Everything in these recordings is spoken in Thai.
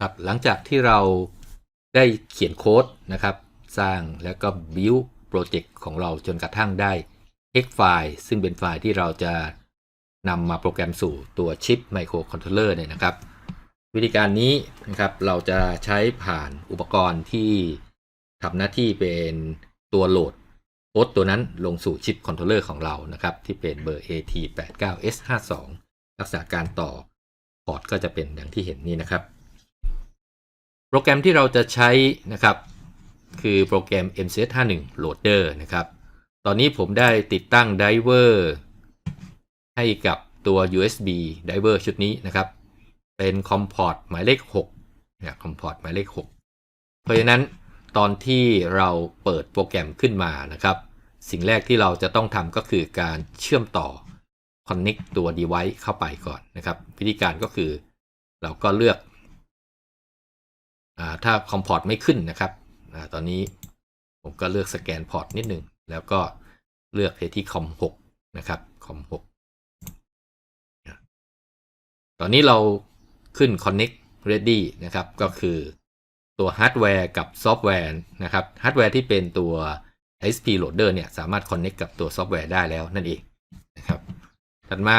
ครับหลังจากที่เราได้เขียนโค้ดนะครับ สร้างแล้วก็ build โปรเจกต์ของเราจนกระทั่งได้ x ไฟล์ซึ่งเป็นไฟล์ที่เราจะนำมาโปรแกรมสู่ตัวชิปไมโครคอนโทรลเลอร์เนี่ยนะครับ วิธีการนี้นะครับเราจะใช้ผ่านอุปกรณ์ที่ทำหน้าที่เป็นตัวโหลดโค้ดตัวนั้นลงสู่ชิปคอนโทรลเลอร์ของเรานะครับ ที่เป็นเบอร์ AT89S52 ลักษณะการต่อพอร์ตก็จะเป็นอย่างที่เห็นนี้นะครับ โปรแกรมที่เราจะใช้นะครับ คือโปรแกรม MCS51 Loader นะครับ ตอนนี้ผมได้ติดตั้งไดเวอร์ให้กับตัว USB ไดเวอร์ชุดนี้นะครับ เป็นคอมพอร์ตหมายเลข6เนี่ยคอมพอร์ตหมายเลข 6 เพราะฉะนั้นตอนที่เราเปิดโปรแกรมขึ้นมานะครับ สิ่งแรกที่เราจะต้องทำก็คือการเชื่อมต่อ Connect ตัว device เข้าไปก่อนนะครับ วิธีการก็คือเราก็เลือก ถ้าคอมพอร์ตไม่ขึ้นนะครับอตอนนี้ผมก็เลือกสแกนพอร์ตนิดหนึ่งแล้วก็เลือกไปที่คอม6นะครับคอม6ตอนนี้เราขึ้น Connect Ready นะครับ ก็คือตัวฮาร์ดแวร์กับซอฟต์แวร์นะครับ ฮาร์ดแวร์ที่เป็นตัว SP Loader เนี่ย สามารถ Connect กับตัวซอฟต์แวร์ได้แล้วนั่นเองนะครับ ถัดมา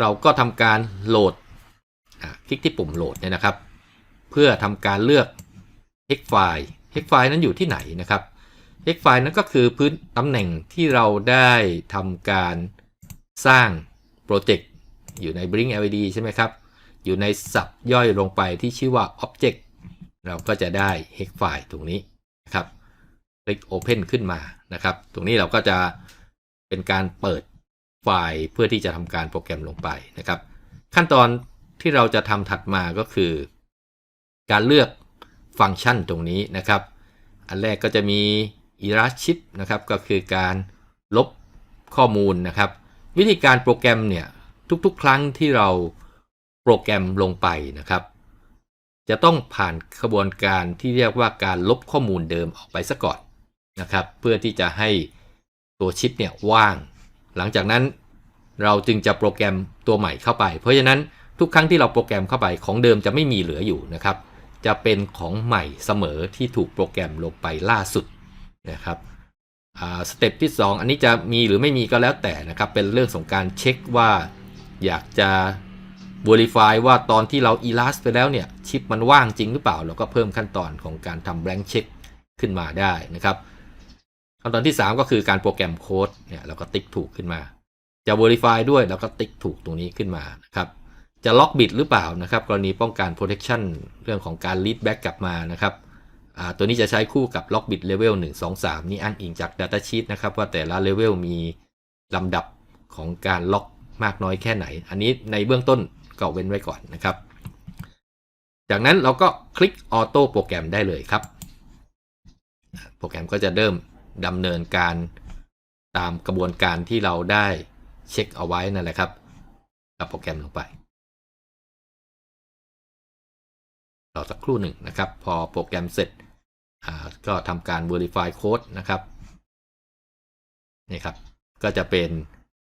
เราก็ทำการโหลดคลิกที่ปุ่มโหลดเนี่ยนะครับ เพื่อทำการเลือก hex file hex file นั้นอยู่ที่ไหนนะครับ hex file นั้นก็คือพื้นตำแหน่งที่เราได้ทำการสร้างโปรเจกต์อยู่ใน Blink LED ใช่ไหมครับ อยู่ในสับย่อยลงไปที่ชื่อว่า Object เราก็จะได้ hex file ตรงนี้นะครับ คลิก Open ขึ้นมานะครับ ตรงนี้เราก็จะเป็นการเปิดไฟล์เพื่อที่จะทำการโปรแกรมลงไปนะครับ ขั้นตอนที่เราจะทำถัดมาก็คือ การเลือกฟังก์ชันตรงนี้นะครับ อันแรกก็จะมี erase นะครับ ก็คือการลบข้อมูลนะครับ วิธีการโปรแกรมเนี่ยทุกๆ ครั้งที่เราโปรแกรมลงไปนะครับ จะต้องผ่านกระบวนการที่เรียกว่าการลบข้อมูลเดิมออกไปซะก่อนนะครับ เพื่อที่จะให้ตัวชิปเนี่ยว่าง หลังจากนั้นเราจึงจะโปรแกรมตัวใหม่เข้าไป เพราะฉะนั้นทุกครั้งที่เราโปรแกรมเข้าไปของเดิมจะไม่มีเหลืออยู่นะครับ จะเป็นของใหม่เสมอที่ถูกโปรแกรมลงไปล่าสุดนะครับสเต็ปที่ 2 อันนี้จะมีหรือไม่มีก็แล้วแต่นะครับ เป็นเรื่องของการเช็คว่าอยากจะ verify ว่าตอนที่เรา erase ไปแล้วเนี่ย ชิปมันว่างจริงหรือเปล่า เราก็เพิ่มขั้นตอนของการทำ blank check ขึ้นมาได้นะครับ ขั้นตอนที่ 3 ก็คือการโปรแกรมโค้ดเนี่ยเราก็ติ๊กถูกขึ้นมา จะ verify ด้วยเราก็ติ๊กถูกตรงนี้ขึ้นมานะครับ จะล็อกบิตหรือเปล่านะครับ กรณีป้องกัน protection เรื่องของการ read back กลับมานะครับตัวนี้จะใช้คู่กับล็อกบิตเลเวล1 2 3 นี่อ้างอิงจาก Data Sheet นะครับว่าแต่ละเลเวลมีลำดับของการล็อกมากน้อยแค่ไหน อันนี้ในเบื้องต้นก็เว้นไว้ก่อนนะครับ จากนั้นเราก็คลิกออโต้โปรแกรมได้เลยครับ โปรแกรมก็จะเริ่มดำเนินการตามกระบวนการที่เราได้เช็คเอาไว้นั่นแหละครับ กับโปรแกรมลงไป รอสักครู่หนึ่งนะครับ พอโปรแกรมเสร็จก็ทำการ verify code นะครับนี่ครับ ก็จะเป็น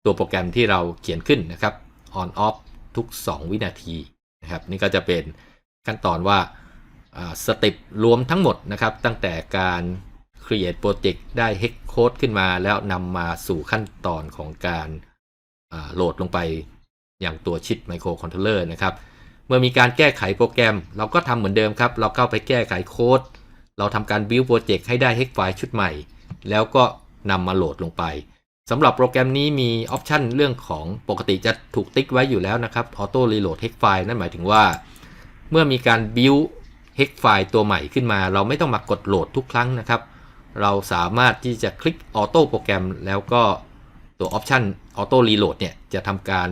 ตัวโปรแกรมที่เราเขียนขึ้นนะครับ on off ทุก 2 วินาทีนะครับ นี่ก็จะเป็นขั้นตอนว่าสเต็ปรวมทั้งหมดนะครับ ตั้งแต่การ create project ได้ hex code ขึ้นมาแล้วนำมาสู่ขั้นตอนของการโหลดลงไปอย่างตัวชิปไมโครคอนโทรลเลอร์นะครับ เมื่อมีการแก้ไขโปรแกรม เราก็ทำเหมือนเดิมครับ เราเข้าไปแก้ไขโค้ด เราทำการ build project ให้ได้ hex file ชุดใหม่ แล้วก็นำมาโหลดลงไปสำหรับโปรแกรมนี้มีออปชันเรื่องของปกติจะถูกติ๊กไว้อยู่แล้วนะครับ Auto Reload Hex File นั่นหมายถึงว่า เมื่อมีการ build Hex File ตัวใหม่ขึ้นมา เราไม่ต้องมากดโหลดทุกครั้งนะครับ เราสามารถที่จะคลิก Auto โปรแกรมแล้วก็ตัวออปชัน Auto Reload เนี่ยจะทำการ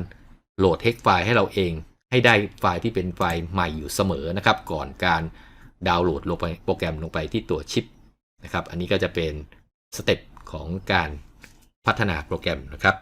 โหลด Hex File ให้เราเอง ให้ได้ไฟล์ที่เป็นไฟล์ใหม่อยู่เสมอนะครับ ก่อนการดาวน์โหลดลงไปโปรแกรมลงไปที่ตัวชิปนะครับ อันนี้ก็จะเป็นสเต็ปของการพัฒนาโปรแกรมนะครับ